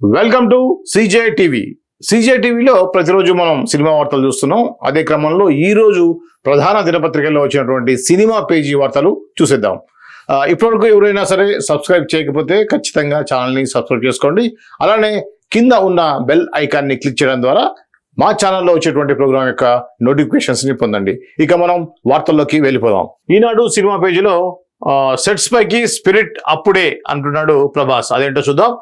Welcome to CJ TV. CJ టీవీలో ప్రతిరోజు మనం సినిమా వార్తలు చూస్తున్నాం. అదే క్రమంలో ఈరోజు ప్రధాన దినపత్రికల్లో వచ్చినటువంటి సినిమా పేజీ వార్తలు చూసేద్దాం. ఇప్పటివరకు ఎవరైనా సరే సబ్స్క్రైబ్ చేయకపోతే ఖచ్చితంగా ఛానల్ని సబ్స్క్రైబ్ చేసుకోండి. అలానే కింద ఉన్న బెల్ ఐకాన్ని క్లిక్ చేయడం ద్వారా మా ఛానల్లో వచ్చేటువంటి ప్రోగ్రామ్ యొక్క నోటిఫికేషన్స్ని పొందండి. ఇక మనం వార్తల్లోకి వెళ్ళిపోదాం. ఈనాడు సినిమా పేజీలో సెట్స్ పైకి స్పిరిట్ అప్పుడే అంటున్నాడు ప్రభాస్. అదేంటో చూద్దాం.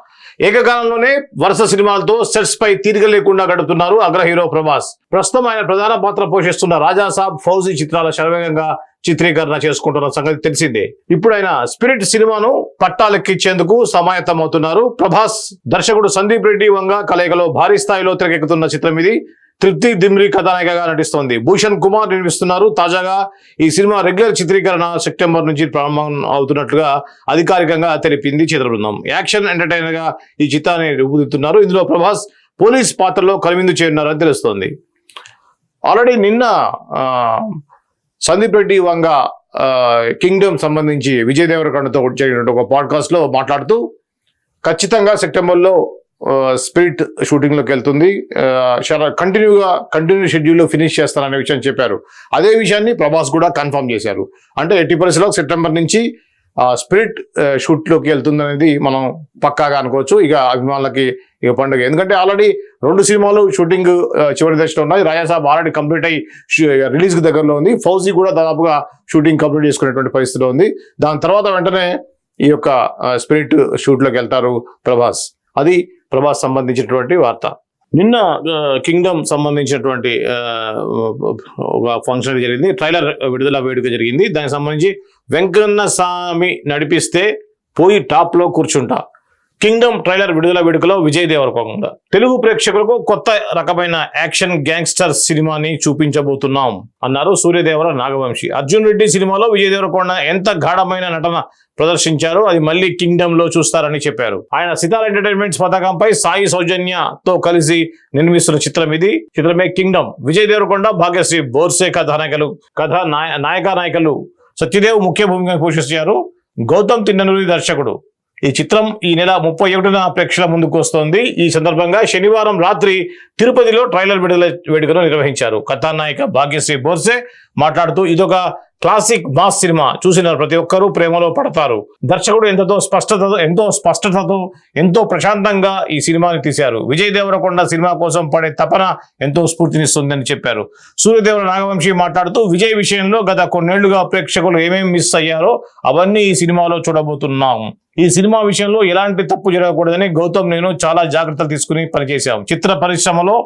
ఏకకాలంలోనే వరుస సినిమాలతో సెట్స్ పై తీరిక లేకుండా గడుపుతున్నారు అగ్ర హీరో ప్రభాస్. ప్రస్తుతం ఆయన ప్రధాన పాత్ర పోషిస్తున్న రాజాసాబ్ ఫౌజీ చిత్రాల శరవేగంగా చిత్రీకరణ చేసుకుంటున్న సంగతి తెలిసిందే. ఇప్పుడు ఆయన స్పిరిట్ సినిమాను పట్టాలెక్కించేందుకు సమాయత్తమవుతున్నారు. ప్రభాస్ దర్శకుడు సందీప్ రెడ్డి వంగ కలయికలో భారీ స్థాయిలో తెరకెక్కుతున్న చిత్రం ఇది. తృప్తి దిమ్రి కథానాయికగా నటిస్తోంది. భూషణ్ కుమార్ నిర్మిస్తున్నారు. తాజాగా ఈ సినిమా రెగ్యులర్ చిత్రీకరణ సెప్టెంబర్ నుంచి ప్రారంభం అవుతున్నట్లుగా అధికారికంగా తెలిపింది చిత్ర బృందం యాక్షన్ ఎంటర్టైనర్గా ఈ చిత్రాన్ని రూపుదిద్దుతున్నారు ఇందులో ప్రభాస్ పోలీస్ పాత్రలో కనువిందు చేయనున్నారని తెలుస్తోంది. ఆల్రెడీ నిన్న సందీప్ రెడ్డి వంగ కింగ్డమ్ సంబంధించి విజయ్ దేవరకొండతో జరిగినటువంటి ఒక పాడ్కాస్ట్లో మాట్లాడుతూ ఖచ్చితంగా సెప్టెంబర్లో స్పిరిట్ షూటింగ్లోకి వెళ్తుంది. కంటిన్యూగా కంటిన్యూ షెడ్యూల్లో ఫినిష్ చేస్తారనే విషయం చెప్పారు. అదే విషయాన్ని ప్రభాస్ కూడా కన్ఫర్మ్ చేశారు. అంటే ఎట్టి పరిస్థితుల్లో సెప్టెంబర్ నుంచి స్పిరిట్ షూట్లోకి వెళ్తుంది అనేది మనం పక్కాగా అనుకోవచ్చు. ఇక అభిమానులకి ఇక పండుగ. ఎందుకంటే ఆల్రెడీ రెండు సినిమాలు షూటింగ్ చివరి దశలో ఉన్నాయి. రాజాసాబ్ ఆల్రెడీ కంప్లీట్ అయ్యి రిలీజ్కి దగ్గరలో ఉంది. ఫౌజీ కూడా దాదాపుగా షూటింగ్ కంప్లీట్ చేసుకునేటువంటి పరిస్థితిలో ఉంది. దాని తర్వాత వెంటనే ఈ యొక్క స్పిరిట్ షూట్లోకి వెళ్తారు ప్రభాస్. అది ప్రభాస్ సంబంధించినటువంటి వార్త. నిన్న కింగ్డమ్ సంబంధించినటువంటి ఒక ఫంక్షన్ జరిగింది. ట్రైలర్ విడుదల వేడుక జరిగింది. దానికి సంబంధించి వెంకన్న స్వామి నడిపిస్తే పోయి టాప్లో కూర్చుంటా. కింగ్డమ్ ట్రైలర్ విడుదల వేడుకలో విజయ్ దేవరకొండ. తెలుగు ప్రేక్షకులకు కొత్త రకమైన యాక్షన్ గ్యాంగ్స్టర్ సినిమాని చూపించబోతున్నాం అన్నారు సూర్యదేవర నాగవంశి. అర్జున్ రెడ్డి సినిమాలో విజయ్ దేవరకొండ ఎంత గాఢమైన నటన ప్రదర్శించారో అది మళ్ళీ కింగ్డమ్లో చూస్తారని చెప్పారు. ఆయన సితార్ ఎంటర్టైన్మెంట్స్ పథకంపై సాయి సౌజన్యతో కలిసి నిర్మిస్తున్న చిత్రం ఇది. చిత్రమే కింగ్డమ్. విజయ్ దేవరకొండ భాగ్యశ్రీ బోర్సే కథానాయకులు కథ నాయ- నాయక నాయకులు సత్యదేవ్ ముఖ్య భూమిక పోషించారు. గౌతమ్ తిన్ననూరి దర్శకుడు. ఈ చిత్రం ఈ నెల ముప్పై ఒకటిన ప్రేక్షకుల ముందుకు వస్తోంది. ఈ సందర్భంగా శనివారం రాత్రి తిరుపతిలో ట్రైలర్ విడుదల వేడుకను నిర్వహించారు. కథానాయిక భాగ్యశ్రీ బోర్సే మాట్లాడుతూ ఇదొక క్లాసిక్ మాస్ సినిమా చూసిన ప్రతి ఒక్కరూ ప్రేమలో పడతారు. దర్శకుడు ఎంతతో స్పష్టతతో ఎంతో స్పష్టతతో ఎంతో ప్రశాంతంగా ఈ సినిమాని తీశారు. విజయ్ దేవరకొండ సినిమా కోసం పడే తపన ఎంతో స్ఫూర్తినిస్తుందని చెప్పారు. సూర్యదేవర నాగవంశి మాట్లాడుతూ విజయ్ విషయంలో గత కొన్నేళ్ళుగా ప్రేక్షకులు ఏమేమి మిస్ అయ్యారో అవన్నీ ఈ సినిమాలో చూడబోతున్నాం. ఈ సినిమా విషయంలో ఎలాంటి తప్పు జరగకూడదని గౌతమ్ నేను చాలా జాగ్రత్తలు తీసుకుని పనిచేశాం. చిత్ర పరిశ్రమలో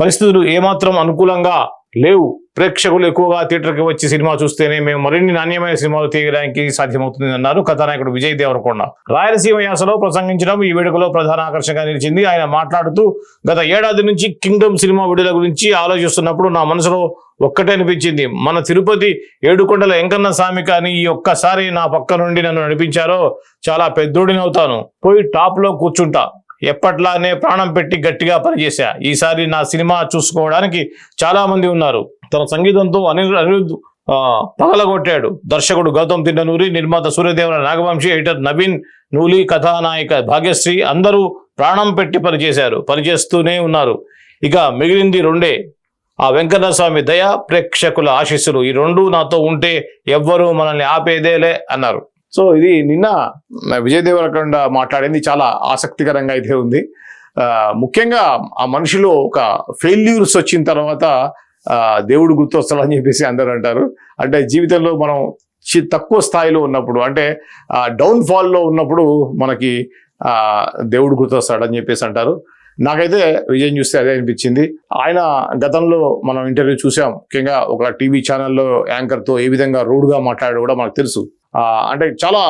పరిస్థితులు ఏమాత్రం అనుకూలంగా లేవు. ప్రేక్షకులు ఎక్కువగా థియేటర్కి వచ్చి సినిమా చూస్తేనే మేము మరిన్ని నాణ్యమైన సినిమాలు తీయడానికి సాధ్యమవుతుంది అన్నారు కథానాయకుడు విజయ్ దేవరకొండ. రాయలసీమ యాసలో ప్రసంగించడం ఈ వేడుకలో ప్రధాన ఆకర్షణగా నిలిచింది. ఆయన మాట్లాడుతూ గత ఏడాది నుంచి కింగ్డమ్ సినిమా విడుదల గురించి ఆలోచిస్తున్నప్పుడు నా మనసులో ఒక్కటే అనిపించింది. మన తిరుపతి ఏడుకొండల వెంకన్న స్వామి కానీ ఈ ఒక్కసారి నా పక్క నుండి నన్ను నడిపించారో చాలా పెద్దోడిని అవుతాను. పోయి టాప్లో కూర్చుంటా. ఎప్పట్లానే ప్రాణం పెట్టి గట్టిగా పనిచేశా. ఈసారి నా సినిమా చూసుకోవడానికి చాలామంది ఉన్నారు. తన సంగీతంతో అనిరు అనిరుద్ పగలగొట్టాడు. దర్శకుడు గౌతమ్ తిన్ననూరి నిర్మాత సూర్యదేవర నాగవంశి ఎడిటర్ నవీన్ నూలి కథానాయిక భాగ్యశ్రీ అందరూ ప్రాణం పెట్టి పనిచేశారు. పనిచేస్తూనే ఉన్నారు. ఇక మిగిలింది రెండే. ఆ వెంకటస్వామి స్వామి దయ ప్రేక్షకుల ఆశీస్సులు ఈ రెండు నాతో ఉంటే ఎవ్వరూ మనల్ని ఆపేదేలే అన్నారు. సో ఇది నిన్న విజయ్ దేవరకొండ మాట్లాడింది. చాలా ఆసక్తికరంగా అయితే ఉంది. ముఖ్యంగా ఆ మనిషిలో ఒక ఫెయిల్యూర్స్ వచ్చిన తర్వాత దేవుడు గుర్తొస్తాడు అని చెప్పేసి అందరూ అంటారు. అంటే జీవితంలో మనం తక్కువ స్థాయిలో ఉన్నప్పుడు అంటే డౌన్ ఫాల్లో ఉన్నప్పుడు మనకి ఆ, దేవుడు గుర్తొస్తాడని చెప్పేసి అంటారు. నాకైతే విజయం చూస్తే అదే అనిపించింది. ఆయన గతంలో మనం ఇంటర్వ్యూ చూసాం. ముఖ్యంగా ఒక టీవీ ఛానల్లో యాంకర్తో ఏ విధంగా రూడ్గా మాట్లాడాడు కూడా మనకు తెలుసు. అంటే చాలా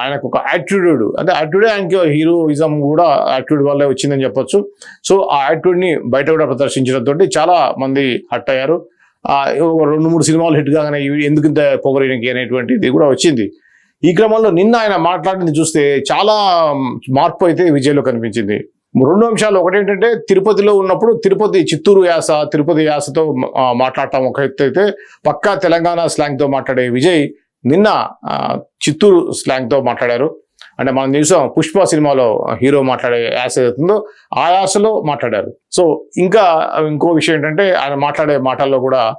ఆయనకు ఒక యాటిట్యూడ్ అంటే యాటిట్యూడే ఆయనకి హీరోయిజం కూడా యాటిట్యూడ్ వల్లే వచ్చిందని చెప్పొచ్చు. సో ఆ యాటిట్యూడ్ని బయట కూడా ప్రదర్శించడంతో చాలా మంది హట్ అయ్యారు. రెండు మూడు సినిమాలు హిట్ కాగానే ఎందుకు ఇంత పొగరీనికి అనేటువంటిది కూడా వచ్చింది. ఈ క్రమంలో నిన్న ఆయన మాట్లాడింది చూస్తే చాలా మార్పు అయితే విజయ్లో కనిపించింది. రెండు అంశాలు. ఒకటేంటంటే తిరుపతిలో ఉన్నప్పుడు తిరుపతి చిత్తూరు యాస తిరుపతి యాసతో మాట్లాడటం ఒక ఎత్తు అయితే పక్కా తెలంగాణ స్లాంగ్తో మాట్లాడే విజయ్ నిన్న చిత్తూరు స్లాంగ్తో మాట్లాడారు. అంటే మనం చూసాం పుష్ప సినిమాలో హీరో మాట్లాడే యాస ఏదైతుందో ఆ యాసలో మాట్లాడారు. సో ఇంకా ఇంకో విషయం ఏంటంటే ఆయన మాట్లాడే మాటల్లో కూడా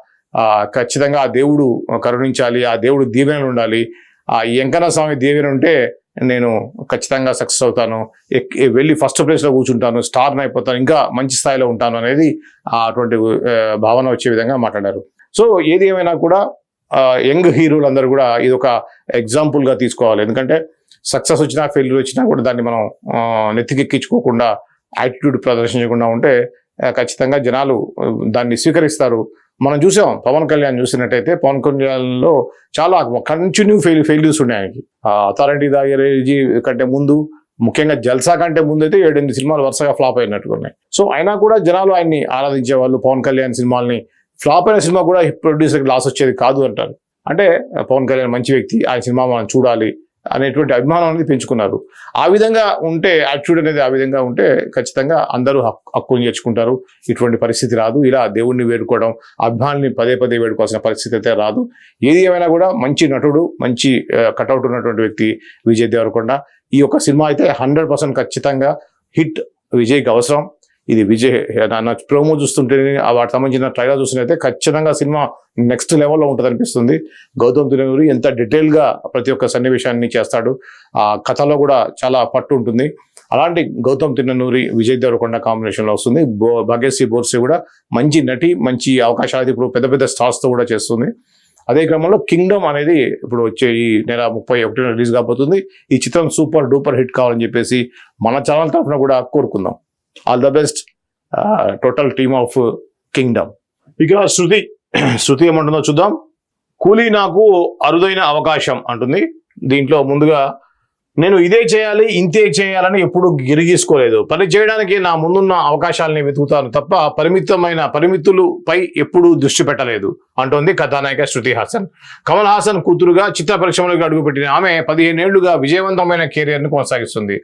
ఖచ్చితంగా ఆ దేవుడు కరుణించాలి ఆ దేవుడు దీవెనలు ఉండాలి. ఆ వెంకన్న స్వామి దీవెన ఉంటే నేను ఖచ్చితంగా సక్సెస్ అవుతాను. ఎక్- వెళ్ళి ఫస్ట్ ప్లేస్లో కూర్చుంటాను స్టార్ని అయిపోతాను ఇంకా మంచి స్థాయిలో ఉంటాను అనేది అటువంటి భావన వచ్చే విధంగా మాట్లాడారు. సో ఏది ఏమైనా కూడా యంగ్ హీరోలు అందరూ కూడా ఇది ఒక ఎగ్జాంపుల్గా తీసుకోవాలి. ఎందుకంటే సక్సెస్ వచ్చినా ఫెయిల్యూర్ వచ్చినా కూడా దాన్ని మనం నెత్తికెక్కించుకోకుండా యాటిట్యూడ్ ప్రదర్శించకుండా ఉంటే ఖచ్చితంగా జనాలు దాన్ని స్వీకరిస్తారు. మనం చూసాం పవన్ కళ్యాణ్ చూసినట్టయితే పవన్ కళ్యాణ్లో చాలా కంటిన్యూ ఫెయిల్ ఫెయిల్యూర్స్ ఉన్నాయి ఆయనకి. అథారిటీ దాగరేజీ కంటే ముందు ముఖ్యంగా జల్సా కంటే ముందు అయితే ఏడెనిమిది సినిమాలు వరుసగా ఫ్లాప్ అయినట్టుగా ఉన్నాయి. సో అయినా కూడా జనాలు ఆయన్ని ఆరాధించే వాళ్ళు పవన్ కళ్యాణ్ సినిమాల్ని ఫ్లాప్ అయిన సినిమా కూడా ప్రొడ్యూసర్కి లాస్ వచ్చేది కాదు అంటారు. అంటే పవన్ కళ్యాణ్ మంచి వ్యక్తి ఆయన సినిమా మనం చూడాలి అనేటువంటి అభిమానం అనేది పెంచుకున్నారు. ఆ విధంగా ఉంటే యాటిట్యూడ్ అనేది ఆ విధంగా ఉంటే ఖచ్చితంగా అందరూ హక్కు హక్కుని చేర్చుకుంటారు. ఇటువంటి పరిస్థితి రాదు. ఇలా దేవుణ్ణి వేడుకోవడం అభిమానుల్ని పదే పదే వేడుకోవాల్సిన పరిస్థితి అయితే రాదు. ఏది ఏమైనా కూడా మంచి నటుడు మంచి కటౌట్ ఉన్నటువంటి వ్యక్తి విజయ్ దేవరకొండ. ఈ యొక్క సినిమా అయితే హండ్రెడ్ పర్సెంట్ ఖచ్చితంగా హిట్ విజయ్కి అవసరం. ఇది విజయ్. నా ప్రోమో చూస్తుంటే ఆ వాటికి సంబంధించిన ట్రైలర్ చూసినైతే ఖచ్చితంగా సినిమా నెక్స్ట్ లెవెల్లో ఉంటుంది అనిపిస్తుంది గౌతమ్ తినూరి ఎంత డీటెయిల్గా ప్రతి ఒక్క సన్నివేశాన్ని చేస్తాడు. ఆ కథలో కూడా చాలా పట్టు ఉంటుంది. అలాంటి గౌతమ్ తిన్ననూరి విజయ్ దేవరకొండ కాంబినేషన్లో వస్తుంది. బో భాగ్యశ్రీ బోర్సే కూడా మంచి నటి మంచి అవకాశాలు ఇప్పుడు పెద్ద పెద్ద స్టార్స్తో కూడా చేస్తుంది. అదే క్రమంలో కింగ్డమ్ అనేది ఇప్పుడు వచ్చే ఈ నెల ముప్పై ఒకటిన రిలీజ్ కాబోతుంది. ఈ చిత్రం సూపర్ డూపర్ హిట్ కావాలని చెప్పేసి మన ఛానల్ తరఫున కూడా కోరుకుందాం. All the best total team of Kingdom. ఇక శృతి శృతి ఏమంటుందో చూద్దాం. కూలీ నాకు అరుదైన అవకాశం అంటుంది. దీంట్లో ముందుగా నేను ఇదే చేయాలి ఇంతే చేయాలని ఎప్పుడు గిరిగీసుకోలేదు పని చేయడానికి నా ముందున్న అవకాశాలని వెతుకుతాను తప్ప పరిమితమైన పరిమితులపై ఎప్పుడూ దృష్టి పెట్టలేదు అంటోంది కథానాయిక శృతి హాసన్. కమల్ హాసన్ కూతురుగా చిత్ర పరిశ్రమలోకి అడుగుపెట్టిన ఆమె పదిహేనేళ్ళుగా విజయవంతమైన కెరియర్ను కొనసాగిస్తుంది.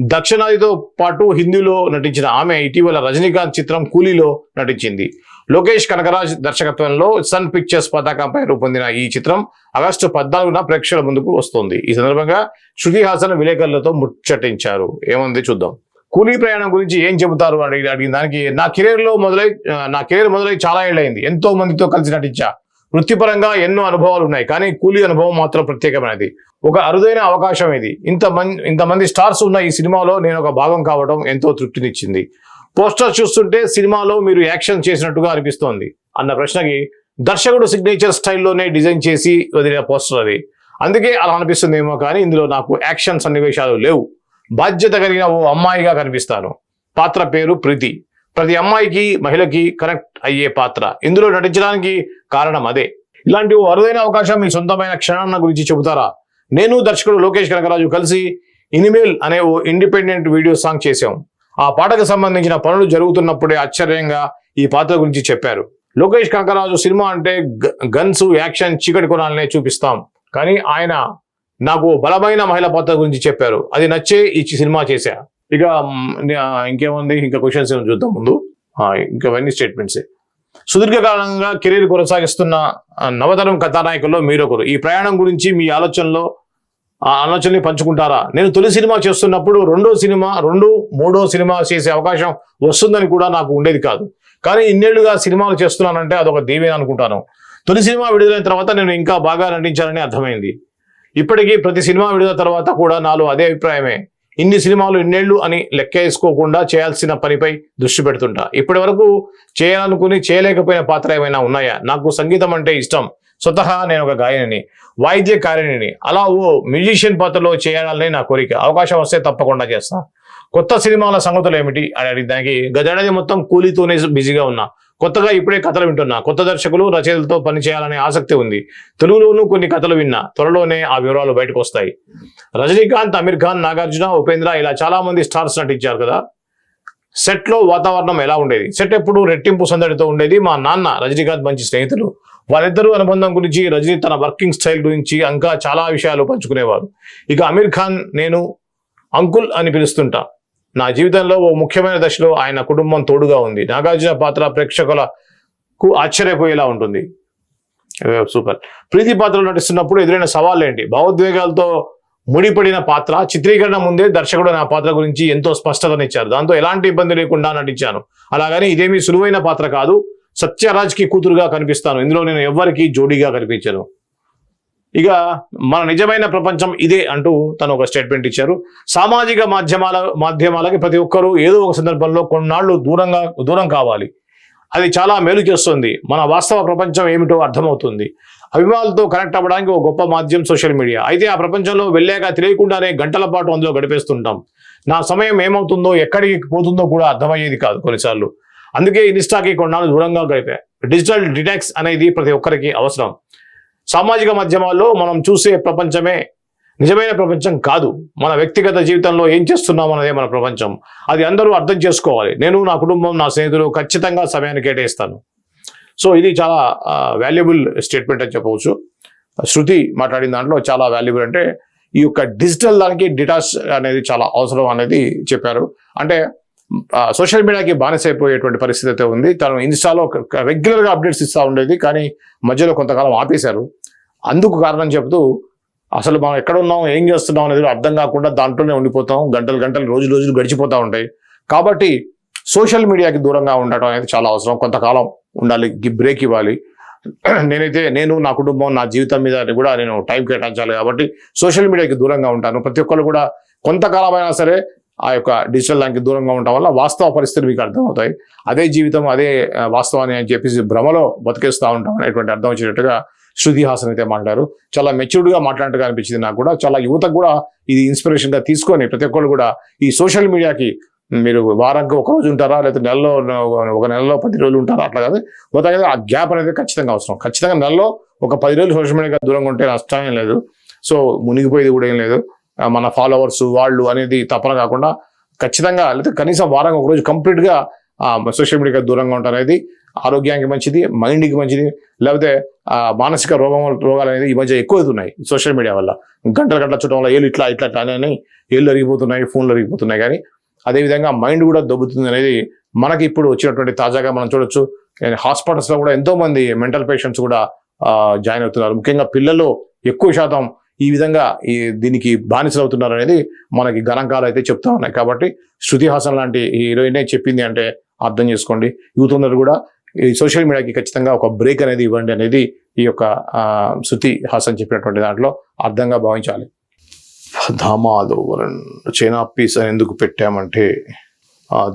దక్షిణాదితో పాటు హిందీలో నటించిన ఆమె ఇటీవల రజనీకాంత్ చిత్రం కూలీలో నటించింది. లోకేష్ కనకరాజ్ దర్శకత్వంలో సన్ పిక్చర్స్ పతాకంపై రూపొందిన ఈ చిత్రం ఆగస్టు పద్నాలుగున ప్రేక్షకుల ముందుకు వస్తోంది. ఈ సందర్భంగా శృతి హాసన్ విలేకరులతో ముచ్చటించారు. ఏముంది చూద్దాం. కూలీ ప్రయాణం గురించి ఏం చెబుతారు అని అడిగి- అడిగిన దానికి నా కెరీర్లో మొదలై నా కెరీర్ మొదలై చాలా ఏళ్ళైంది ఎంతో మందితో కలిసి నటించా. వృత్తిపరంగా ఎన్నో అనుభవాలు ఉన్నాయి. కానీ కూలీ అనుభవం మాత్రం ప్రత్యేకమైనది. ఒక అరుదైన అవకాశం ఇది. ఇంత మంది ఇంతమంది స్టార్స్ ఉన్న ఈ సినిమాలో నేను ఒక భాగం కావడం ఎంతో తృప్తినిచ్చింది. పోస్టర్ చూస్తుంటే సినిమాలో మీరు యాక్షన్ చేసినట్టుగా అనిపిస్తోంది. అన్న ప్రశ్నకి దర్శకుడు సిగ్నేచర్ స్టైల్లోనే డిజైన్ చేసి వదిలిన పోస్టర్ అది. అందుకే అలా అనిపిస్తుందేమో కానీ ఇందులో నాకు యాక్షన్ సన్నివేశాలు లేవు. బాధ్యత కలిగిన ఓ అమ్మాయిగా కనిపిస్తాను. పాత్ర పేరు ప్రీతి. ప్రతి అమ్మాయికి మహిళకి కనెక్ట్ అయ్యే పాత్ర. ఇందులో నటించడానికి కారణం అదే. ఇలాంటి ఓ అరుదైన అవకాశం మీ సొంతమైన క్షణాన్న గురించి చెబుతారా? నేను దర్శకుడు లోకేష్ కనకరాజు కలిసి ఇనిమేల్ అనే ఓ ఇండిపెండెంట్ వీడియో సాంగ్ చేశాం. ఆ పాటకు సంబంధించిన పనులు జరుగుతున్నప్పుడే ఆశ్చర్యంగా ఈ పాత్ర గురించి చెప్పారు. లోకేష్ కనకరాజు సినిమా అంటే గ- గన్స్ యాక్షన్ చీకటి కొనాలనే చూపిస్తాం. కానీ ఆయన నాకు ఓ బలమైన మహిళ పాత్ర గురించి చెప్పారు. అది నచ్చే ఈ సినిమా చేశా. ఇక ఇంకేముంది? ఇంకా క్వశ్చన్స్ ఏమో చూద్దాం ముందు. ఆ, ఇంకా అవన్నీ స్టేట్మెంట్సే సుదీర్ఘకాలంగా కెరీర్ కొనసాగిస్తున్న నవతరం కథానాయకుల్లో మీరొకరు ఈ ప్రయాణం గురించి మీ ఆలోచనలో ఆ ఆలోచనని పంచుకుంటారా? నేను తొలి సినిమా చేస్తున్నప్పుడు రెండో సినిమా రెండు మూడో సినిమా చేసే అవకాశం వస్తుందని కూడా నాకు ఉండేది కాదు. కానీ ఇన్నేళ్ళుగా సినిమాలు చేస్తున్నానంటే అదొక దీవెన అనుకుంటాను. తొలి సినిమా విడుదలైన తర్వాత నేను ఇంకా బాగా నటించాలని అర్థమైంది. ఇప్పటికీ ప్రతి సినిమా విడుదల తర్వాత కూడా నాలో అదే అభిప్రాయమే. ఇన్ని సినిమాలు ఇన్నేళ్ళు అని లెక్క వేసుకోకుండా చేయాల్సిన పనిపై దృష్టి పెడుతుంటా. ఇప్పటి వరకు చేయాలనుకుని చేయలేకపోయిన పాత్ర ఏమైనా ఉన్నాయా? నాకు సంగీతం అంటే ఇష్టం. స్వతహా నేను ఒక గాయనిని వాయిద్యకారిణిని అలా ఓ మ్యూజిషియన్ పాత్రలో చేయాలని నా కోరిక. అవకాశం వస్తే తప్పకుండా చేస్తా. కొత్త సినిమాల సంగతులు ఏమిటి అని అడిగి దానికి గదేడాది మొత్తం కూలీతోనే బిజీగా ఉన్నా. కొత్తగా ఇప్పుడే కథలు వింటున్నా. కొత్త దర్శకులు రచయితలతో పనిచేయాలనే ఆసక్తి ఉంది. తెలుగులోనూ కొన్ని కథలు విన్నా త్వరలోనే ఆ వివరాలు బయటకు వస్తాయి రజనీకాంత్ అమీర్ ఖాన్ నాగార్జున ఉపేంద్ర ఇలా చాలా మంది స్టార్స్ నటించారు కదా. సెట్లో వాతావరణం ఎలా ఉండేది? సెట్ ఎప్పుడు రెట్టింపు సందడితో ఉండేది మా నాన్న రజనీకాంత్ మంచి స్నేహితులు. వాళ్ళిద్దరూ అనుబంధం గురించి రజనీ తన వర్కింగ్ స్టైల్ గురించి ఇంకా చాలా విషయాలు పంచుకునేవారు. ఇక అమీర్ ఖాన్ నేను అంకుల్ అని పిలుస్తుంటా. నా జీవితంలో ఓ ముఖ్యమైన దశలో ఆయన కుటుంబం తోడుగా ఉంది. నాగార్జున పాత్ర ప్రేక్షకులకు ఆశ్చర్యపోయేలా ఉంటుంది. సూపర్. ప్రీతి పాత్రలో నటిస్తున్నప్పుడు ఎదురైన సవాళ్ళు ఏంటి భావోద్వేగాలతో ముడిపడిన పాత్ర చిత్రీకరణ ముందే దర్శకుడు నా పాత్ర గురించి ఎంతో స్పష్టతనిచ్చారు దాంతో ఎలాంటి ఇబ్బంది లేకుండా నటించాను. అలాగని ఇదేమీ సులువైన పాత్ర కాదు సత్యరాజ్కి కూతురుగా కనిపిస్తాను. ఇందులో నేను ఎవ్వరికీ జోడీగా కనిపించను. ఇక మన నిజమైన ప్రపంచం ఇదే అంటూ తను ఒక స్టేట్మెంట్ ఇచ్చారు. సామాజిక మాధ్యమాల మాధ్యమాలకి ప్రతి ఒక్కరూ ఏదో ఒక సందర్భంలో కొన్నాళ్ళు దూరంగా దూరం కావాలి. అది చాలా మేలు చేస్తుంది మన వాస్తవ ప్రపంచం ఏమిటో అర్థమవుతుంది. అభిమానులతో కనెక్ట్ అవ్వడానికి ఒక గొప్ప మాధ్యమం సోషల్ మీడియా. అయితే ఆ ప్రపంచంలో వెళ్ళాక తెలియకుండానే గంటల పాటు అందులో గడిపేస్తుంటాం. నా సమయం ఏమవుతుందో ఎక్కడికి పోతుందో కూడా అర్థమయ్యేది కాదు కొన్నిసార్లు. అందుకే ఇన్స్టాకి కొన్నాళ్ళు దూరంగా గడిపా డిజిటల్ డిటాక్స్ అనేది ప్రతి ఒక్కరికి అవసరం. సామాజిక మాధ్యమాల్లో మనం చూసే ప్రపంచమే నిజమైన ప్రపంచం కాదు. మన వ్యక్తిగత జీవితంలో ఏం చేస్తున్నాం అన్నదే మన ప్రపంచం. అది అందరూ అర్థం చేసుకోవాలి. నేను నా కుటుంబం నా స్నేహితులు ఖచ్చితంగా సమయాన్ని కేటాయిస్తాను. సో ఇది చాలా వాల్యుబుల్ స్టేట్మెంట్ అని చెప్పవచ్చు. శృతి మాట్లాడిన దాంట్లో చాలా వాల్యుబుల్ అంటే ఈ యొక్క డిజిటల్ దానికి డిటాచ్ అనేది చాలా అవసరం అనేది చెప్పారు. అంటే సోషల్ మీడియాకి బానిసైపోయేటువంటి పరిస్థితి అయితే ఉంది. తను ఇన్స్టాలో రెగ్యులర్గా అప్డేట్స్ ఇస్తూ ఉండేది కానీ మధ్యలో కొంతకాలం ఆపేశారు. అందుకు కారణం చెబుతూ అసలు మనం ఎక్కడ ఉన్నాం ఏం చేస్తున్నాం అనేది అర్థం కాకుండా దాంట్లోనే ఉండిపోతాం. గంటలు గంటలు రోజు రోజులు గడిచిపోతూ ఉంటాయి. కాబట్టి సోషల్ మీడియాకి దూరంగా ఉండటం అనేది చాలా అవసరం. కొంతకాలం ఉండాలి బ్రేక్ ఇవ్వాలి. నేనైతే నేను నా కుటుంబం నా జీవితం మీద కూడా నేను టైం కేటాయించాలి కాబట్టి సోషల్ మీడియాకి దూరంగా ఉంటాను. ప్రతి ఒక్కరు కూడా కొంతకాలమైనా సరే ఆ యొక్క డిజిటల్ దానికి దూరంగా ఉండటం వల్ల వాస్తవ పరిస్థితులు మీకు అర్థమవుతాయి. అదే జీవితం అదే వాస్తవాన్ని అని చెప్పేసి భ్రమలో బతికేస్తూ ఉంటాం అనేటువంటి అర్థం వచ్చేటట్టుగా శృతి హాసన్ అయితే మాట్లాడారు. చాలా మెచ్యూర్డ్గా మాట్లాడినట్టుగా అనిపించింది నాకు కూడా. చాలా యువతకు కూడా ఇది ఇన్స్పిరేషన్గా తీసుకొని ప్రతి ఒక్కరు కూడా ఈ సోషల్ మీడియాకి మీరు వారానికి ఒక రోజు ఉంటారా? లేకపోతే నెలలో ఒక నెలలో పది రోజులు ఉంటారా? అట్లా కాదు. మొత్తం ఆ గ్యాప్ అనేది ఖచ్చితంగా అవసరం. ఖచ్చితంగా నెలలో ఒక పది రోజులు సోషల్ మీడియాగా దూరంగా ఉంటే నష్టం ఏం లేదు. సో మునిగిపోయేది కూడా ఏం లేదు. మన ఫాలోవర్స్ వాళ్ళు అనేది తప్పన కాకుండా ఖచ్చితంగా లేకపోతే కనీసం వారం ఒకరోజు కంప్లీట్గా సోషల్ మీడియాకి దూరంగా ఉంటారు. అనేది ఆరోగ్యానికి మంచిది మైండ్కి మంచిది లేకపోతే మానసిక రోగం రోగాలు అనేది ఈ మధ్య ఎక్కువ అవుతున్నాయి సోషల్ మీడియా వల్ల. గంటల గంటల చుట్టం వల్ల ఏళ్ళు ఇట్లా ఇట్లా ఇట్లా అని ఏళ్ళు అరిగిపోతున్నాయి ఫోన్లు అరిగిపోతున్నాయి. కానీ అదేవిధంగా మైండ్ కూడా దొబ్బుతుంది అనేది మనకి ఇప్పుడు వచ్చినటువంటి తాజాగా మనం చూడొచ్చు. హాస్పిటల్స్లో కూడా ఎంతోమంది మెంటల్ పేషెంట్స్ కూడా జాయిన్ అవుతున్నారు. ముఖ్యంగా పిల్లలు ఎక్కువ శాతం ఈ విధంగా ఈ దీనికి బానిసలు అవుతున్నారు అనేది మనకి గణాంకాలు అయితే చెప్తా ఉన్నాయి. కాబట్టి శృతి హాసన్ లాంటి హీరోయినే చెప్పింది అంటే అర్థం చేసుకోండి. యూత్ ఉన్నది కూడా ఈ సోషల్ మీడియాకి ఖచ్చితంగా ఒక బ్రేక్ అనేది ఇవ్వండి అనేది ఈ యొక్క శృతి హాసన్ చెప్పినటువంటి దాంట్లో అర్థంగా భావించాలి. ధామాలు చైనా పీస్ అని ఎందుకు పెట్టామంటే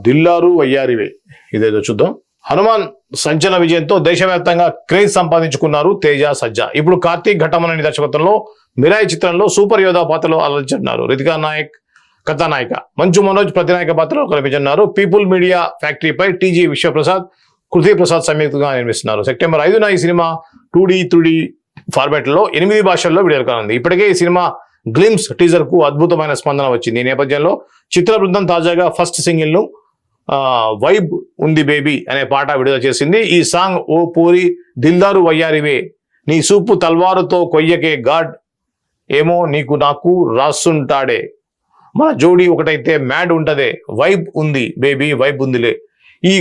దిల్లారు వయ్యారివే. ఇదేదో చూద్దాం. హనుమాన్ సంచలన విజయంతో దేశవ్యాప్తంగా క్రేజ్ సంపాదించుకున్నారు తేజ సజ్జా. ఇప్పుడు కార్తీక్ ఘటమనేని దర్శకత్వంలో మిరాయి చిత్రంలో సూపర్ యోధా పాత్రలో అలరించున్నారు రితికా నాయక్ కథానాయిక మంచు మనోజ్ ప్రతినాయక పాత్రలో కనిపించున్నారు పీపుల్ మీడియా ఫ్యాక్టరీపై టీజీ విశ్వప్రసాద్ కృతి ప్రసాద్ సంయుక్తంగా నిర్మిస్తున్నారు. సెప్టెంబర్ ఐదున ఈ cinema two D three D ఫార్మాట్లో ఎనిమిది భాషల్లో విడుదల కానుంది. ఇప్పటికే ఈ సినిమా గ్లిమ్స్ టీజర్కు అద్భుతమైన స్పందన వచ్చింది. ఈ నేపథ్యంలో చిత్ర బృందం తాజాగా ఫస్ట్ సింగిల్ను వైబ్ ఉంది బేబీ అనే పాట విడుదల చేసింది. ఈ సాంగ్ ఓ పూరి దిల్దారు వయ్యారివే నీ సూపు తల్వారుతో కొయ్యకే గాడ్ ఏమో నీకు నాకు రాస్తుంటాడే మన జోడీ ఒకటైతే మ్యాడ్ ఉంటదే వైబ్ ఉంది బేబీ వైబ్ ఉందిలే. ఈ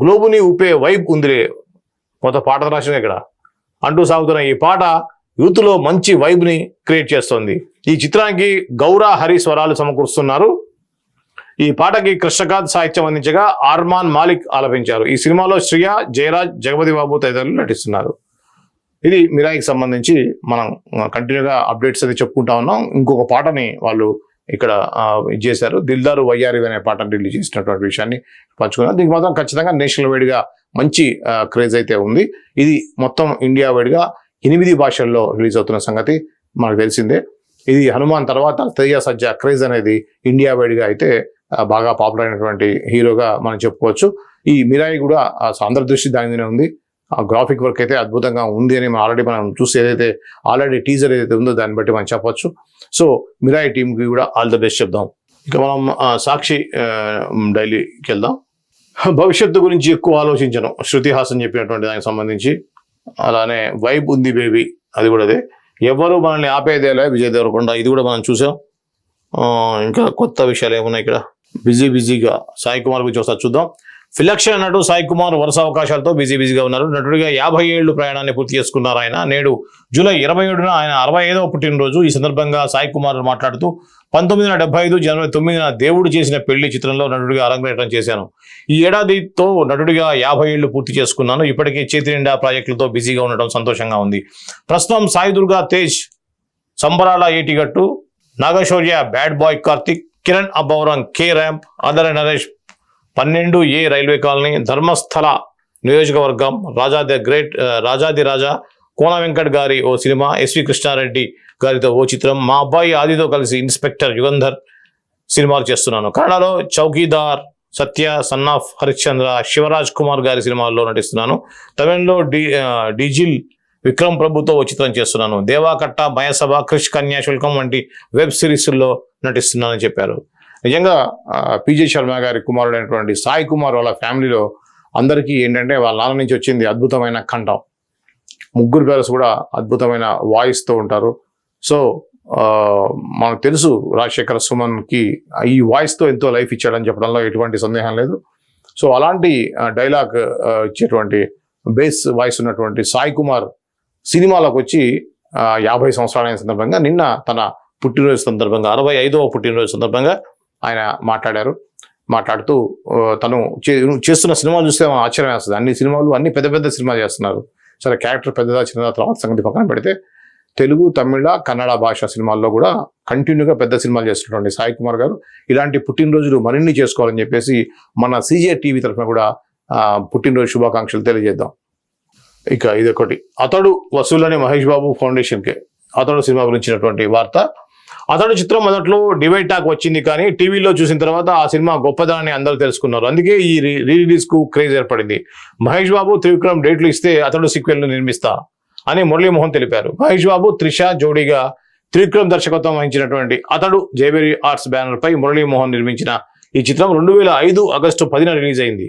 గ్లోబుని ఊపే వైబ్ ఉందిలే. మొత్తం పాట రాసిన ఇక్కడ. అంటూ సాగుతున్న ఈ పాట యూత్లో మంచి వైబ్ని క్రియేట్ చేస్తోంది. ఈ చిత్రానికి గౌరా హరి స్వరాలు సమకూరుస్తున్నారు. ఈ పాటకి కృష్ణకాంత్ సాహిత్యం అందించగా ఆర్మాన్ మాలిక్ ఆలపించారు. ఈ సినిమాలో శ్రియ జయరాజ్ జగపతి బాబు తదితరులు నటిస్తున్నారు. ఇది మిరాయికి సంబంధించి మనం కంటిన్యూగా అప్డేట్స్ అది చెప్పుకుంటా ఉన్నాం. ఇంకొక పాటని వాళ్ళు ఇక్కడ ఇది చేశారు. దిల్దారు వయ్యారి అనే పాటను రిలీజ్ చేసినటువంటి విషయాన్ని పంచుకున్నారు దీనికి మాత్రం ఖచ్చితంగా నేషనల్ వైడ్గా మంచి క్రేజ్ అయితే ఉంది. ఇది మొత్తం ఇండియా వైడ్గా ఎనిమిది భాషల్లో రిలీజ్ అవుతున్న సంగతి మనకు తెలిసిందే. ఇది హనుమాన్ తర్వాత తేజ సజ్జ క్రేజ్ అనేది ఇండియా వైడ్గా అయితే బాగా పాపులర్ అయినటువంటి హీరోగా మనం చెప్పుకోవచ్చు. ఈ మిరాయి కూడా అందరి దృష్టి దాని మీదనే ఉంది. ఆ గ్రాఫిక్ వర్క్ అయితే అద్భుతంగా ఉంది అని ఆల్రెడీ మనం చూసి ఏదైతే ఆల్రెడీ టీజర్ ఏదైతే ఉందో దాన్ని బట్టి మనం చెప్పొచ్చు. సో మిరాయి టీంకి కూడా ఆల్ ద బెస్ట్ చెప్దాం. ఇక మనం సాక్షి డైలీకి వెళ్దాం. భవిష్యత్తు గురించి ఎక్కువ ఆలోచించను. శృతి హాసన్ చెప్పినటువంటి దానికి సంబంధించి. అలానే వైబ్ ఉంది బేబీ అది కూడా అదే. ఎవరు మనల్ని ఆపేదేలా విజయ్ దేవరకొండ. ఇది కూడా మనం చూసాం. ఇంకా కొత్త విషయాలు ఏమున్నాయి ఇక్కడ? బిజీ బిజీగా సాయి కుమార్ గురించి ఒకసారి చూద్దాం. విలక్షణ నటుడు సాయి కుమార్ వరుస అవకాశాలతో బిజీ బిజీగా ఉన్నారు. నటుడిగా యాభై ఏళ్ళు ప్రయాణాన్ని పూర్తి చేసుకున్నారు ఆయన. నేడు జూలై ఇరవై ఏడున ఆయన అరవై ఐదవ పుట్టినరోజు. ఈ సందర్భంగా సాయి కుమార్ మాట్లాడుతూ పంతొమ్మిది వందల డెబ్బై ఐదు జనవరి తొమ్మిదిన దేవుడు చేసిన పెళ్ళి చిత్రంలో నటుడిగా అరంగేటం చేశాను. ఈ ఏడాదితో నటుడిగా యాభై ఏళ్ళు పూర్తి చేసుకున్నాను. ఇప్పటికే చేతి నిండా ప్రాజెక్టులతో బిజీగా ఉండటం సంతోషంగా ఉంది. ప్రస్తుతం Sai Durga Tej Sambarala Yetigattu Naga Shaurya bad boy Karthik Kiran Abbavaram K ramp ఆదర Naresh పన్నెండు ఏ రైల్వే కాలనీ ధర్మస్థల నియోజకవర్గం రాజా ద గ్రేట్ రాజాది రాజా కోన వెంకట్ గారి ఓ సినిమా ఎస్వి కృష్ణారెడ్డి గారితో ఓ చిత్రం మా అబ్బాయి ఆదితో కలిసి ఇన్స్పెక్టర్ యుగంధర్ సినిమాలు చేస్తున్నాను. కన్నడలో చౌకీదార్ సత్య సన్ ఆఫ్ హరిశ్చంద్ర శివరాజ్ కుమార్ గారి సినిమాల్లో నటిస్తున్నాను. తమిళలో డి డిజిల్ విక్రమ్ ప్రభుతో ఓ చిత్రం చేస్తున్నాను. దేవాకట్ట మయసభ క్రిష్ కన్యా శుల్కం వంటి వెబ్ సిరీస్ల్లో నటిస్తున్నానని చెప్పారు. నిజంగా పీజే శర్మ గారి కుమారుడైనటువంటి సాయి కుమార్ వాళ్ళ ఫ్యామిలీలో అందరికీ ఏంటంటే వాళ్ళ నాన్న నుంచి వచ్చింది అద్భుతమైన కంఠం. ముగ్గురు పేరస్ కూడా అద్భుతమైన వాయిస్తో ఉంటారు. సో మనకు తెలుసు రాజశేఖర సుమన్కి ఈ వాయిస్తో ఎంతో లైఫ్ ఇచ్చాడని చెప్పడంలో ఎటువంటి సందేహం లేదు. సో అలాంటి డైలాగ్ ఇచ్చేటువంటి బేస్ వాయిస్ ఉన్నటువంటి సాయి కుమార్ సినిమాలకు వచ్చి యాభై సంవత్సరాలైన సందర్భంగా నిన్న తన పుట్టినరోజు సందర్భంగా అరవై ఐదవ పుట్టినరోజు సందర్భంగా ఆయన మాట్లాడారు. మాట్లాడుతూ తను చే- చేస్తున్న సినిమాలు చూస్తే ఆశ్చర్యం వేస్తుంది. అన్ని సినిమాలు అన్ని పెద్ద పెద్ద సినిమాలు చేస్తున్నారు. సరే క్యారెక్టర్ పెద్దదా చిన్నదా తర్వాత సంగతి పక్కన పెడితే తెలుగు తమిళ కన్నడ భాష సినిమాల్లో కూడా కంటిన్యూగా పెద్ద సినిమాలు చేస్తున్నటువంటి సాయి కుమార్ గారు ఇలాంటి పుట్టినరోజులు మరిన్ని చేసుకోవాలని చెప్పేసి మన సీజే టీవీ తరఫున కూడా పుట్టినరోజు శుభాకాంక్షలు తెలియజేద్దాం. ఇక ఇదొకటి. అతడు వసూలని మహేష్ బాబు ఫౌండేషన్కి. అతడు సినిమా గురించినటువంటి వార్త అతడు చిత్రం మొదట్లో డివైడ్ టాక్ వచ్చింది కానీ టీవీలో చూసిన తర్వాత ఆ సినిమా గొప్పదనాన్ని అందరూ తెలుసుకున్నారు. అందుకే ఈ రీ రిలీజ్కు క్రేజ్ ఏర్పడింది. మహేష్ బాబు త్రివిక్రమ్ డేట్లు ఇస్తే అతడు సీక్వెల్ను నిర్మిస్తా అని మురళీమోహన్ తెలిపారు. మహేష్ బాబు త్రిష జోడీగా త్రివిక్రమ్ దర్శకత్వం వహించినటువంటి అతడు జేబేరి ఆర్ట్స్ బ్యానర్ పై మురళీమోహన్ నిర్మించిన ఈ చిత్రం రెండు వేల ఐదు ఆగస్టు పదిన రిలీజ్ అయింది.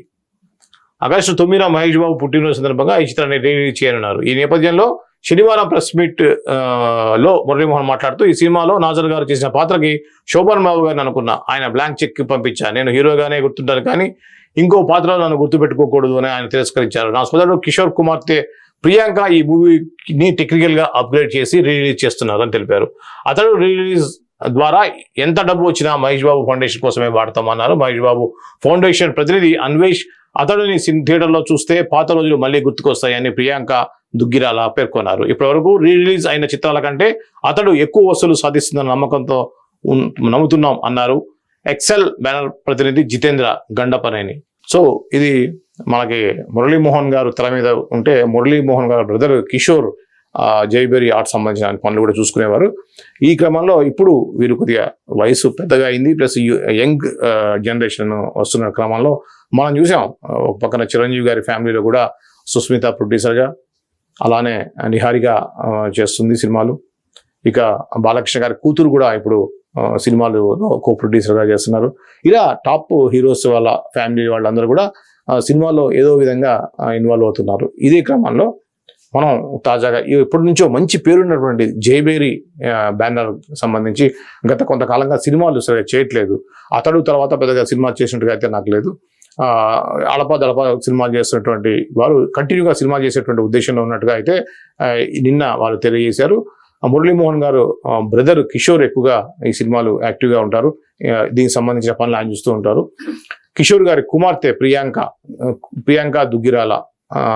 ఆగస్టు తొమ్మిదిన మహేష్ బాబు పుట్టినరోజు సందర్భంగా ఈ చిత్రాన్ని రిలీజ్ చేయనున్నారు. ఈ నేపథ్యంలో శనివారం ప్రెస్ మీట్లో మురళీమోహన్ మాట్లాడుతూ ఈ సినిమాలో నాజర్ గారు చేసిన పాత్రకి శోభన్ బాబు గారిని అనుకున్నా. ఆయన బ్లాంక్ చెక్ పంపించా. నేను హీరోగానే గుర్తుంటాను కానీ ఇంకో పాత్రలో నన్ను గుర్తుపెట్టుకోకూడదు అని ఆయన తిరస్కరించారు. నా సోదరుడు కిషోర్ కుమార్తె ప్రియాంక ఈ మూవీని టెక్నికల్గా అప్గ్రేడ్ చేసి రీరిలీజ్ చేస్తున్నారు అని తెలిపారు. అతడు రీరిలీజ్ ద్వారా ఎంత డబ్బు వచ్చినా మహేష్ బాబు ఫౌండేషన్ కోసమే వాడతామన్నారు. మహేష్ బాబు ఫౌండేషన్ ప్రతినిధి అన్వేష్ అతడిని సిన్ థియేటర్లో చూస్తే పాత రోజులు మళ్ళీ గుర్తుకొస్తాయని ప్రియాంక దుగ్గిరాల పేర్కొన్నారు. ఇప్పటివరకు రీ రిలీజ్ అయిన చిత్రాల కంటే అతడు ఎక్కువ వసూలు సాధిస్తుందన్న నమ్మకంతో నమ్ముతున్నాం అన్నారు. ఎక్సెల్ బ్యానర్ ప్రతినిధి జితేంద్ర గండపనేని. సో ఇది మనకి మురళీమోహన్ గారు తెర మీద ఉంటే మురళీమోహన్ గారు బ్రదర్ కిషోర్ జైబెరీ ఆర్ట్ సంబంధించిన పనులు కూడా చూసుకునేవారు. ఈ క్రమంలో ఇప్పుడు వీరు కొద్దిగా వయసు పెద్దగా అయింది ప్లస్ యంగ్ జనరేషన్ వస్తున్న క్రమంలో మనం చూసాం ఒక పక్కన చిరంజీవి గారి ఫ్యామిలీలో కూడా సుస్మిత ప్రొడ్యూసర్గా అలానే నిహారిక చేస్తుంది సినిమాలు. ఇక బాలకృష్ణ గారి కూతురు కూడా ఇప్పుడు సినిమాలు కో ప్రొడ్యూసర్గా చేస్తున్నారు. ఇలా టాప్ హీరోస్ వాళ్ళ ఫ్యామిలీ వాళ్ళందరూ కూడా సినిమాలో ఏదో విధంగా ఇన్వాల్వ్ అవుతున్నారు. ఇదే క్రమంలో మనం తాజాగా ఎప్పటి నుంచో మంచి పేరున్నటువంటి జయబేరి బ్యానర్ సంబంధించి గత కొంతకాలంగా సినిమాలు సరిగా చేయట్లేదు. అతడు తర్వాత పెద్దగా సినిమా చేసినట్టుగా అయితే నాకు లేదు. అడప దడప సినిమాలు చేస్తున్నటువంటి వారు కంటిన్యూగా సినిమా చేసేటువంటి ఉద్దేశంలో ఉన్నట్టుగా అయితే నిన్న వాళ్ళు తెలియజేశారు. మురళీమోహన్ గారు బ్రదర్ కిషోర్ ఎక్కువగా ఈ సినిమాలు యాక్టివ్గా ఉంటారు. దీనికి సంబంధించిన పనులు ఆయన చూస్తూ ఉంటారు. కిషోర్ గారి కుమార్తె ప్రియాంక ప్రియాంక దుగ్గిరాల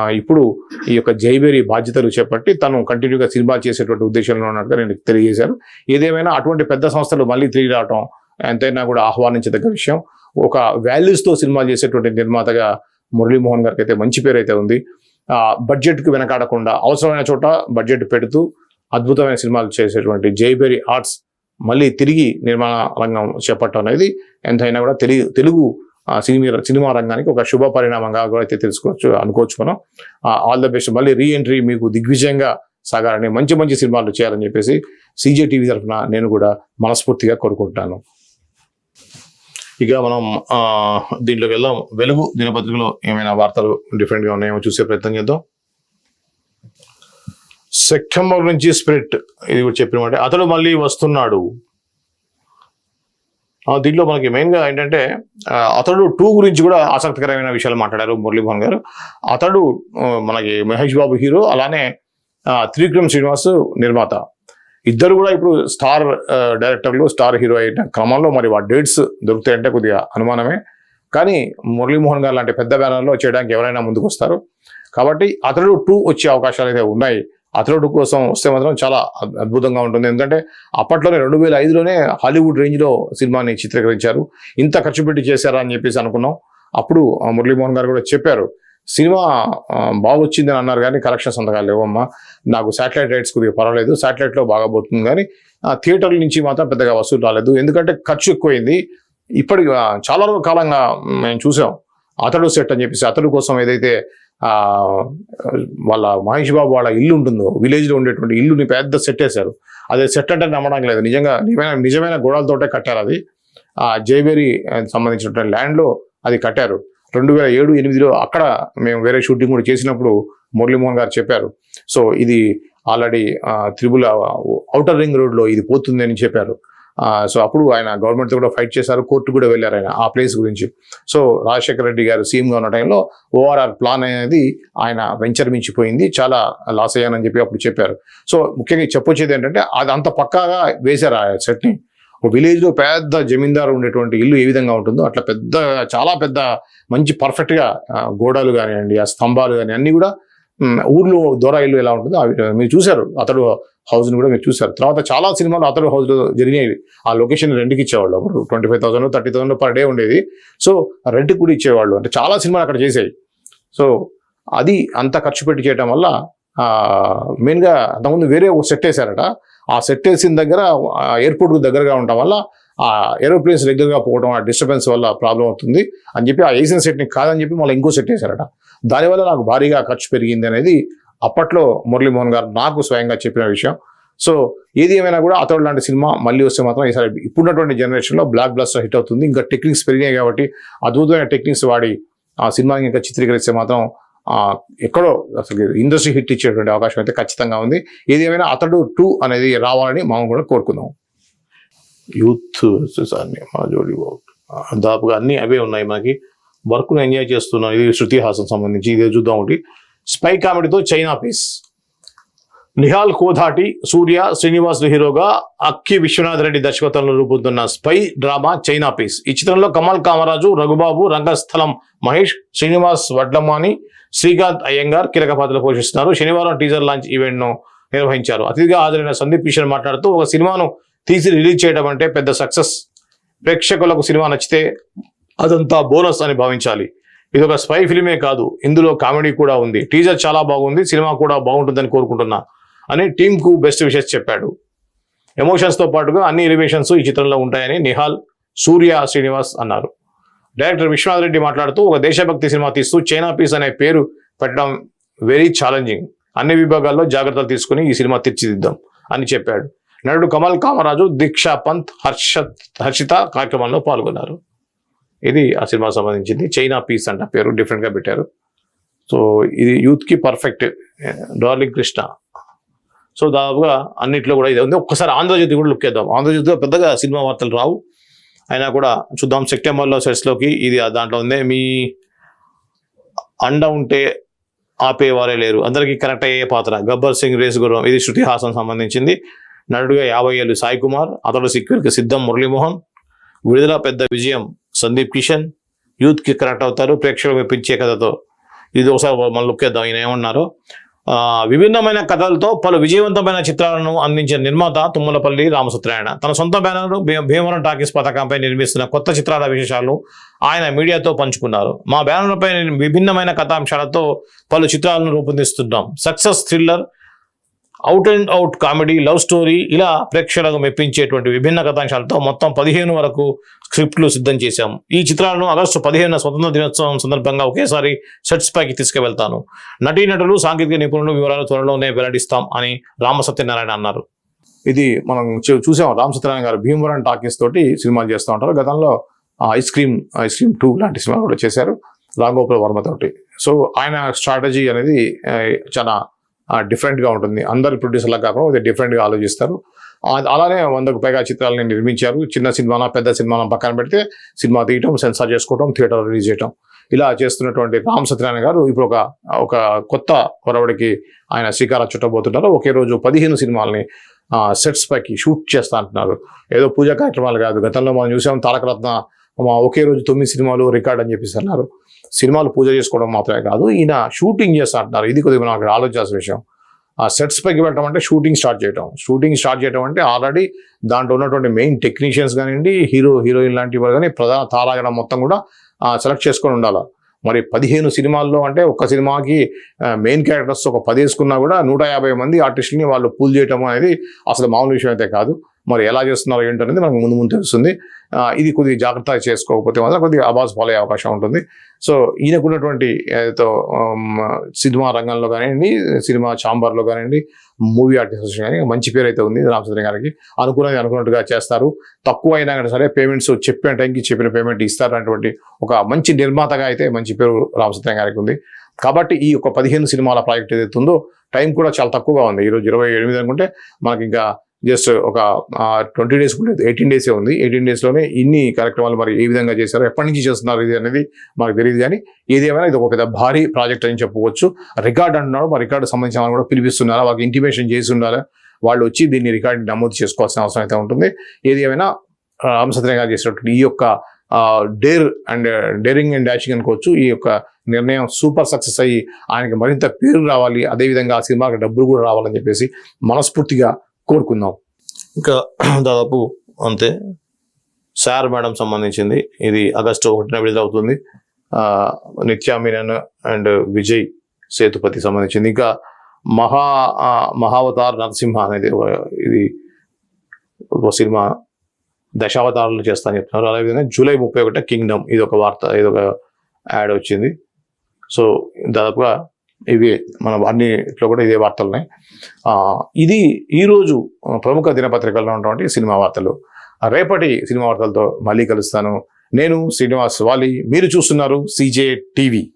ఇప్పుడు ఈ యొక్క జైబేరి బాధ్యతలు చేపట్టి తను కంటిన్యూగా సినిమా చేసేటువంటి ఉద్దేశంలో ఉన్నట్టుగా నేను తెలియజేశాను. ఏదేమైనా అటువంటి పెద్ద సంస్థలు మళ్ళీ తిరిగి రావటం ఎంతైనా కూడా ఆహ్వానించదగ్గ విషయం. ఒక వాల్యూస్తో సినిమా చేసేటువంటి నిర్మాతగా మురళీమోహన్ గారికి అయితే మంచి పేరు అయితే ఉంది. ఆ, వెనకాడకుండా అవసరమైన చోట బడ్జెట్ పెడుతూ అద్భుతమైన సినిమాలు చేసేటువంటి జైబేరి ఆర్ట్స్ మళ్ళీ తిరిగి నిర్మాణ రంగం చేపట్టడం అనేది ఎంతైనా కూడా తెలుగు తెలుగు సినిమా సినిమా రంగానికి ఒక శుభ పరిణామంగా కూడా అయితే తెలుసుకోవచ్చు అనుకోవచ్చు మనం. ఆల్ ద బెస్ట్ మళ్ళీ రీ ఎంట్రీ మీకు దిగ్విజయంగా సాగాలని మంచి మంచి సినిమాలు చేయాలని చెప్పేసి సీజే టీవీ తరఫున నేను కూడా మనస్ఫూర్తిగా కోరుకుంటాను ఇక మనం దీంట్లోకి వెళ్దాం. వెలుగు దినపత్రికలో ఏమైనా వార్తలు డిఫరెంట్గా ఉన్నాయేమో చూసే ప్రయత్నం చేద్దాం. సెప్టెంబర్ నుంచి స్పిరిట్ ఇది కూడా చెప్పిన అతడు మళ్ళీ వస్తున్నాడు. దీంట్లో మనకి మెయిన్గా ఏంటంటే అతడు టూ గురించి కూడా ఆసక్తికరమైన విషయాలు మాట్లాడారు మురళీమోహన్ గారు. అతడు మనకి మహేష్ బాబు హీరో అలానే త్రివిక్రమ్ శ్రీనివాస్ నిర్మాత. ఇద్దరు కూడా ఇప్పుడు స్టార్ డైరెక్టర్లు స్టార్ హీరో అయిన క్రమంలో మరి ఆ డేట్స్ దొరుకుతాయంటే కొద్దిగా అనుమానమే. కానీ మురళీమోహన్ గారు లాంటి పెద్ద బ్యానర్లో చేయడానికి ఎవరైనా ముందుకు వస్తారు కాబట్టి అతడు టూ వచ్చే అవకాశాలు అయితే ఉన్నాయి. అతడు కోసం వస్తే మాత్రం చాలా అద్భుతంగా ఉంటుంది. ఎందుకంటే అప్పట్లోనే రెండు వేల ఐదులోనే హాలీవుడ్ రేంజ్లో సినిమాని చిత్రీకరించారు. ఇంత ఖర్చు పెట్టి చేశారా అని చెప్పేసి అనుకున్నాం. అప్పుడు ఆ, మురళీమోహన్ గారు కూడా చెప్పారు సినిమా బాగొచ్చిందని అన్నారు కానీ కలెక్షన్స్ అంతగా లేవమ్మా. నాకు శాటిలైట్ రైట్స్ కొద్దిగా పర్వాలేదు. శాటిలైట్లో బాగా పోతుంది కానీ ఆ, థియేటర్ల నుంచి మాత్రం పెద్దగా వసూలు రాలేదు. ఎందుకంటే ఖర్చు ఎక్కువైంది. ఇప్పటికి చాలా రోజుల కాలంగా మేము చూసాం. అతడు సెట్ అని చెప్పేసి అతడు కోసం ఏదైతే వాళ్ళ మహేష్ బాబు వాళ్ళ ఇల్లు ఉంటుందో విలేజ్లో ఉండేటువంటి ఇల్లుని పెద్ద సెట్ వేశారు. అదే సెట్ అంటే నమ్మడానికి లేదు. నిజంగా నిజమైన నిజమైన గోడలతోటే కట్టారు అది. ఆ జైబేరి సంబంధించినటువంటి ల్యాండ్లో అది కట్టారు. రెండు వేల ఏడు ఎనిమిదిలో అక్కడ మేము వేరే షూటింగ్ కూడా చేసినప్పుడు మురళీమోహన్ గారు చెప్పారు. సో ఇది ఆల్రెడీ త్రిబుల్ అవుటర్ రింగ్ రోడ్లో ఇది పోతుంది అని చెప్పారు. సో అప్పుడు ఆయన గవర్నమెంట్తో కూడా ఫైట్ చేశారు కోర్టు కూడా వెళ్ళారు ఆయన ఆ ప్లేస్ గురించి. సో రాజశేఖర రెడ్డి గారు సీఎంగా ఉన్న టైంలో ఓఆర్ఆర్ ప్లాన్ అనేది ఆయన వెంచర్ మించిపోయింది చాలా లాస్ అయ్యానని చెప్పి అప్పుడు చెప్పారు. సో ముఖ్యంగా చెప్పొచ్చేది ఏంటంటే అది అంత పక్కాగా వేశారు ఆ సెట్ని ఒక విలేజ్లో పెద్ద జమీందారు ఉండేటువంటి ఇల్లు ఏ విధంగా ఉంటుందో అట్లా పెద్ద చాలా పెద్ద మంచి పర్ఫెక్ట్గా గోడలు కానివ్వండి ఆ స్తంభాలు కానీ అన్నీ కూడా ఊర్లో దొర ఇల్లు ఎలా ఉంటుందో మీరు చూశారు. అతడు హౌస్ని కూడా మీరు చూశారు. తర్వాత చాలా సినిమాలు అతడు హౌస్లో జరిగినాయి. ఆ లొకేషన్ రెంట్కి ఇచ్చేవాళ్ళు అప్పుడు. Twenty five thousand thirty thousand per day ఉండేది. సో రెంట్ కూడా ఇచ్చేవాళ్ళు. అంటే చాలా సినిమాలు అక్కడ చేసాయి సో అది అంత ఖర్చు పెట్టి చేయడం వల్ల మెయిన్గా అంతకుముందు వేరే ఒక సెట్ వేశారట. ఆ సెట్ వేసిన దగ్గర ఎయిర్పోర్ట్ దగ్గరగా ఉండటం వల్ల ఆ ఏరోప్లేన్స్ రెగ్యులర్గా పోవడం ఆ డిస్టర్బెన్స్ వల్ల ప్రాబ్లం అవుతుంది అని చెప్పి ఆ వేసిన సెట్ని కాదని చెప్పి మళ్ళీ ఇంకో సెట్ వేశారట. దానివల్ల నాకు భారీగా ఖర్చు పెరిగింది అనేది అప్పట్లో మురళీమోహన్ గారు నాకు స్వయంగా చెప్పిన విషయం. సో ఏది ఏమైనా కూడా అతడు లాంటి సినిమా మళ్ళీ వస్తే మాత్రం ఈసారి ఇప్పుడున్నటువంటి జనరేషన్లో బ్లాక్ బ్లాస్టర్ హిట్ అవుతుంది. ఇంకా టెక్నిక్స్ పెరిగాయి కాబట్టి అద్భుతమైన టెక్నిక్స్ వాడి ఆ సినిమాని ఇంకా చిత్రీకరిస్తే మాత్రం ఎక్కడో అసలు ఇండస్ట్రీ హిట్ ఇచ్చేటువంటి అవకాశం అయితే ఖచ్చితంగా ఉంది. ఏది ఏమైనా అతడు టూ అనేది రావాలని మనం కూడా కోరుకుందాం. యూత్ అన్ని మా జోడి దాదాపుగా అన్ని అవే ఉన్నాయి మనకి. వర్క్ను ఎంజాయ్ చేస్తున్నాం ఇది శృతి హాసన్ సంబంధించి ఇదే చూద్దాం ఒకటి. స్పై కామెడీతో చైనా పీస్. నిహాల్ కోధాటి సూర్య శ్రీనివాస్ హీరోగా అక్కి విశ్వనాథ్ రెడ్డి దర్శకత్వంలో రూపొందుతున్న స్పై డ్రామా చైనా పీస్. ఈ చిత్రంలో కమల్ కామరాజు రఘుబాబు రంగస్థలం మహేష్ శ్రీనివాస్ వడ్లమాని శ్రీకాంత్ అయ్యంగార్ కీలక పాత్రలు పోషిస్తున్నారు. శనివారం టీజర్ లాంచ్ ఈవెంట్ను నిర్వహించారు. అతిథిగా హాజరైన సందీప్ కిషన్ మాట్లాడుతూ ఒక సినిమాను తీసి రిలీజ్ చేయడం అంటే పెద్ద సక్సెస్. ప్రేక్షకులకు సినిమా నచ్చితే అదంతా బోనస్ అని భావించాలి. ఇది ఒక స్పై ఫిలిమే కాదు. ఇందులో కామెడీ కూడా ఉంది. టీజర్ చాలా బాగుంది. సినిమా కూడా బాగుంటుందని కోరుకుంటున్నా అని టీంకు బెస్ట్ విషెస్ చెప్పాడు. ఎమోషన్స్తో పాటుగా అన్ని ఎలివేషన్స్ ఈ చిత్రంలో ఉంటాయని నిహాల్ సూర్య శ్రీనివాస్ అన్నారు. డైరెక్టర్ విశ్వనాథ్ రెడ్డి మాట్లాడుతూ ఒక దేశభక్తి సినిమా తీస్తూ చైనా పీస్ అనే పేరు పెట్టడం వెరీ ఛాలెంజింగ్ అన్ని విభాగాల్లో జాగ్రత్తలు తీసుకుని ఈ సినిమా తీర్చిదిద్దాం అని చెప్పాడు. నటుడు కమల్ కామరాజు దీక్షా పంత్ హర్ష హర్షిత కార్యక్రమంలో పాల్గొన్నారు. ఇది ఆ సినిమా సంబంధించింది. చైనా పీస్ అంట పేరు డిఫరెంట్గా పెట్టారు. సో ఇది యూత్కి పర్ఫెక్ట్ డార్లింగ్ కృష్ణ. సో దాదాపుగా అన్నిట్లో కూడా ఇది ఉంది. ఒక్కసారి ఆంధ్రజ్యోతి కూడా లుక్ చేద్దాం. ఆంధ్రజ్యోతిలో పెద్దగా సినిమా వార్తలు రావు. అయినా కూడా చూద్దాం. సెప్టెంబర్లో సెట్స్లోకి ఇది దాంట్లో ఉంది. మీ అండ ఉంటే ఆపేవారే లేరు. అందరికీ కనెక్ట్ అయ్యే పాత్ర. గబ్బర్ సింగ్ రేస్ గుర్రం. ఇది శృతి హాసన్ సంబంధించింది. నటుడుగా యాభై ఏళ్ళు సాయి కుమార్ అతడు సిక్యూర్కి సిద్ధం మురళీమోహన్ విడుదల పెద్ద విజయం సందీప్ కిషన్ యూత్కి కనెక్ట్ అవుతారు. ప్రేక్షకులు మెప్పించే కథతో ఇది ఒకసారి మనం లుక్కేద్దాం ఈయన ఏమన్నారు విభిన్నమైన కథలతో పలు విజయవంతమైన చిత్రాలను అందించిన నిర్మాత తుమ్మలపల్లి రామసత్యనారాయణ. తన సొంత బ్యానర్ భీమవరం టాకీస్ పథకంపై నిర్మిస్తున్న కొత్త చిత్రాల విశేషాలు ఆయన మీడియాతో పంచుకున్నారు. మా బ్యానర్పై విభిన్నమైన కథాంశాలతో పలు చిత్రాలను రూపొందిస్తున్నాం. Success thriller out and out comedy love story ఇలా ప్రేక్షకులకు మెప్పించేటువంటి విభిన్న కథాంశాలతో మొత్తం పదిహేను వరకు స్క్రిప్ట్లు సిద్ధం చేశాము ఈ చిత్రాలను ఆగస్టు పదిహేను స్వతంత్ర దినోత్సవం సందర్భంగా ఒకేసారి సెట్స్ పైకి తీసుకువెళ్తాను. నటీనటులు సాంకేతిక నిపుణులు వివరాలు త్వరలోనే వెల్లడిస్తాం అని రామ సత్యనారాయణ అన్నారు. ఇది మనం చూ- చూసాం రామ్ సత్యనారాయణ గారు భీమవరం టాకీస్ తోటి సినిమాలు చేస్తూ ఉంటారు. గతంలో ice cream ice cream two లాంటి సినిమా కూడా చేశారు. రాఘోపాల్ వర్మ తోటి. సో ఆయన స్ట్రాటజీ అనేది చాలా డిఫరెంట్గా ఉంటుంది. అందరు ప్రొడ్యూసర్లా కాకుండా డిఫరెంట్గా ఆలోచిస్తారు. అలానే వందకు పైగా చిత్రాలని నిర్మించారు. చిన్న సినిమాన పెద్ద సినిమాన పక్కన పెడితే సినిమా తీయటం సెన్సార్ చేసుకోవడం థియేటర్ రిలీజ్ చేయటం. ఇలా చేస్తున్నటువంటి రామ్ సత్యనారాయణ గారు ఇప్పుడు ఒక ఒక కొత్త కొరవడికి ఆయన శ్రీకారం చుట్టబోతున్నారు. ఒకే రోజు పదిహేను సినిమాలని సెట్స్ పైకి షూట్ చేస్తా అంటున్నారు. ఏదో పూజా కార్యక్రమాలు కాదు. గతంలో మనం చూసాం తారకరత్న మా ఒకే రోజు తొమ్మిది సినిమాలు రికార్డ్ అని చెప్పేసి అన్నారు. సినిమాలు పూజ చేసుకోవడం మాత్రమే కాదు ఈయన షూటింగ్ చేస్తా అంటున్నారు ఇది కొద్దిగా నాకు ఆలోచించాల్సిన విషయం. ఆ సెట్స్ పైకి వెళ్ళటం అంటే షూటింగ్ స్టార్ట్ చేయటం. షూటింగ్ స్టార్ట్ చేయడం అంటే ఆల్రెడీ దాంట్లో ఉన్నటువంటి మెయిన్ టెక్నీషియన్స్ కానివ్వండి హీరో హీరోయిన్ లాంటి వారు కానీ ప్రధాన తారాగణం మొత్తం కూడా సెలెక్ట్ చేసుకొని ఉండాలి? మరి పదిహేను సినిమాల్లో అంటే ఒక సినిమాకి మెయిన్ క్యారెక్టర్స్ ఒక పది వేసుకున్నా కూడా నూట యాభై మంది ఆర్టిస్టుని వాళ్ళు పూల్ చేయటం అనేది అసలు మామూలు విషయం అయితే కాదు. మరి ఎలా చేస్తున్నారు ఏంటనేది మనకు ముందు ముందు తెలుస్తుంది. ఇది కొద్దిగా జాగ్రత్తగా చేసుకోకపోతే మాత్రం కొద్దిగా అబాస్ పాలయ్యే అవకాశం ఉంటుంది. సో ఈయనకున్నటువంటి ఏదైతే సినిమా రంగంలో కానివ్వండి సినిమా ఛాంబర్లో కానివ్వండి మూవీ ఆర్టిస్ట్ కానీ మంచి పేరు అయితే ఉంది రామచంద్ర గారికి. అనుకున్నది అనుకున్నట్టుగా చేస్తారు. తక్కువ అయినా కానీ సరే పేమెంట్స్ చెప్పిన టైంకి చెప్పిన పేమెంట్ ఇస్తారు అనేటువంటి ఒక మంచి నిర్మాతగా అయితే మంచి పేరు రామచంద్ర గారికి ఉంది. కాబట్టి ఈ యొక్క పదిహేను సినిమాల ప్రాజెక్ట్ ఏదైతే ఉందో టైం కూడా చాలా తక్కువగా ఉంది. ఈరోజు ఇరవై ఎనిమిది అనుకుంటే మనకి ఇంకా జస్ట్ ఒక ట్వంటీ డేస్ కూడా ఎయిటీన్ డేసే ఉంది. ఎయిటీన్ డేస్లోనే ఇన్ని కార్యక్రమాలు మరి ఏ విధంగా చేశారు ఎప్పటి నుంచి చేస్తున్నారు ఇది అనేది మనకు తెలియదు కానీ ఏది ఏమైనా ఇది ఒక పెద్ద భారీ ప్రాజెక్ట్ అని చెప్పవచ్చు. రికార్డ్ అంటున్నారు మరి రికార్డు సంబంధించిన వాళ్ళు కూడా పిలిపిస్తున్నారు వాళ్ళకి ఇంటిమేషన్ చేసి ఉండాలి? వాళ్ళు వచ్చి దీన్ని రికార్డ్ నమోదు చేసుకోవాల్సిన అవసరం అయితే ఉంటుంది. ఏది ఏమైనా రామసత్రం గారు చేసినటువంటి ఈ యొక్క dare and daring and dashing అనుకోవచ్చు. ఈ యొక్క నిర్ణయం సూపర్ సక్సెస్ అయ్యి ఆయనకి మరింత పేరు రావాలి. అదేవిధంగా ఆ సినిమాకి డబ్బులు కూడా రావాలని చెప్పేసి మనస్ఫూర్తిగా కోరుకుందాం. ఇంకా దాదాపు అంతే. సార్ మేడం సంబంధించింది. ఇది ఆగస్టు ఒకటిన విడుదలవుతుంది అవుతుంది. నిత్యా మీనన్ అండ్ విజయ్ సేతుపతి సంబంధించింది. ఇంకా మహా మహావతార్ నరసింహ అనేది ఇది ఒక సినిమా దశావతారాలు చేస్తా అని చెప్తున్నారు. అదేవిధంగా జూలై ముప్పై ఒకటి కింగ్డమ్ ఇది ఒక వార్త ఇది ఒక యాడ్ వచ్చింది. సో దాదాపుగా ఇవి మన అన్నిట్లో కూడా ఇదే వార్తలు ఉన్నాయి ఇది ఈరోజు ప్రముఖ దినపత్రికల్లో ఉన్నటువంటి సినిమా వార్తలు. రేపటి సినిమా వార్తలతో మళ్ళీ కలుస్తాను. నేను శ్రీనివాస్ వాలి మీరు చూస్తున్నారు సిజే టీవీ.